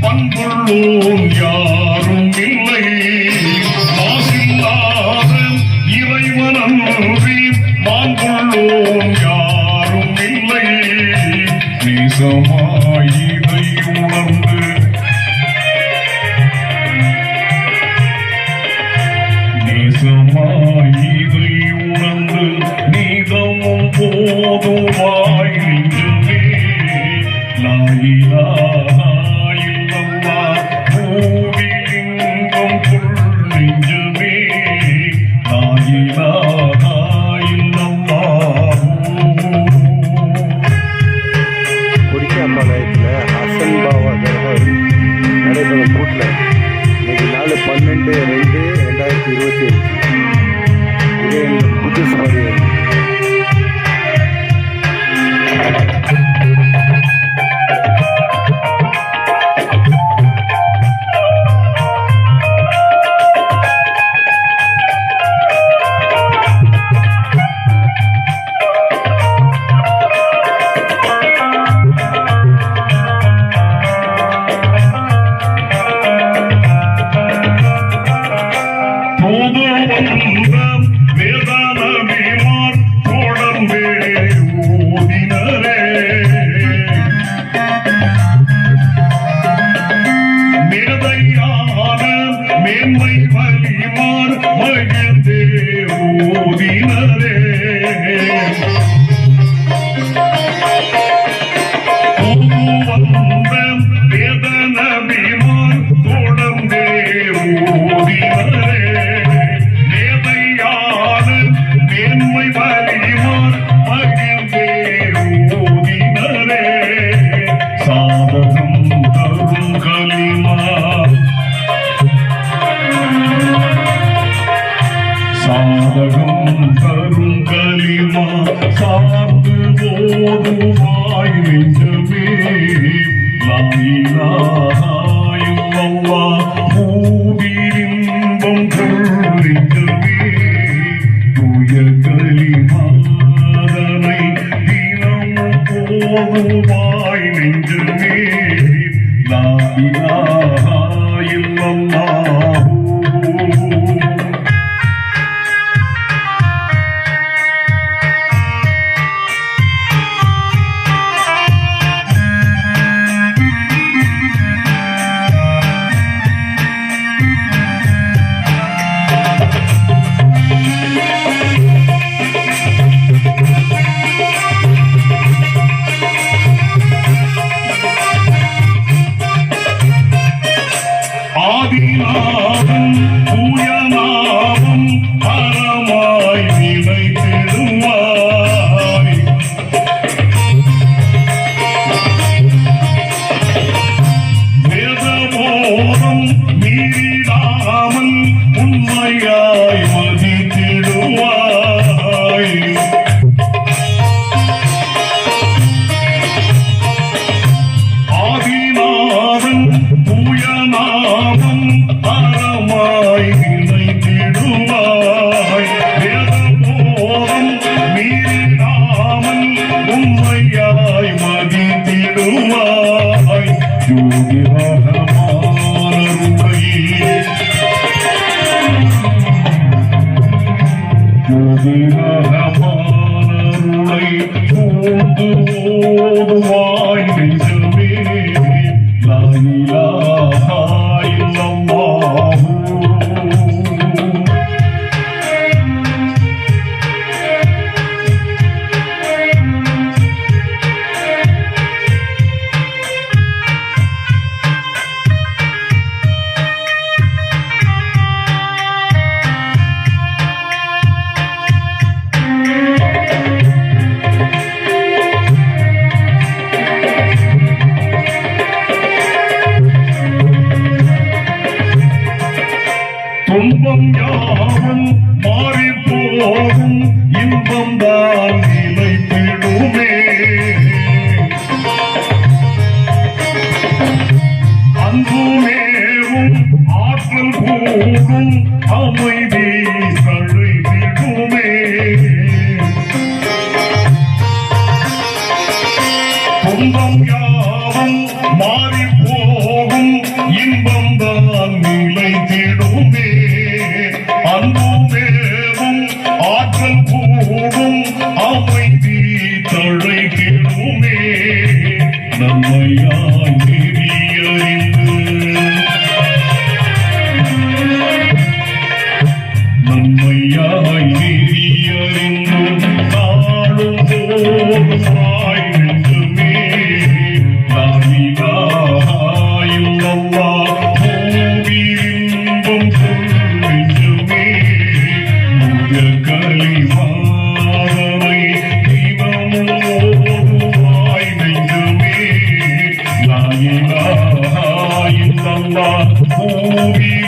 பண்புள்ளோம் யாரும் இல்லை. மாசில்லாத இறைவனன்றி மாண்புள்ளோம் யாரும் இல்லை. நேசமாயி todo Oh, துன்பம் யாவும் மாறி போகும் இன்பம் தான் நிலைத்திடுமே. அன்புமேவும் ஆற்றல் கூடும். அமைதி தழுவிடுமே துன்பம் யாவும் மாறி போ glory.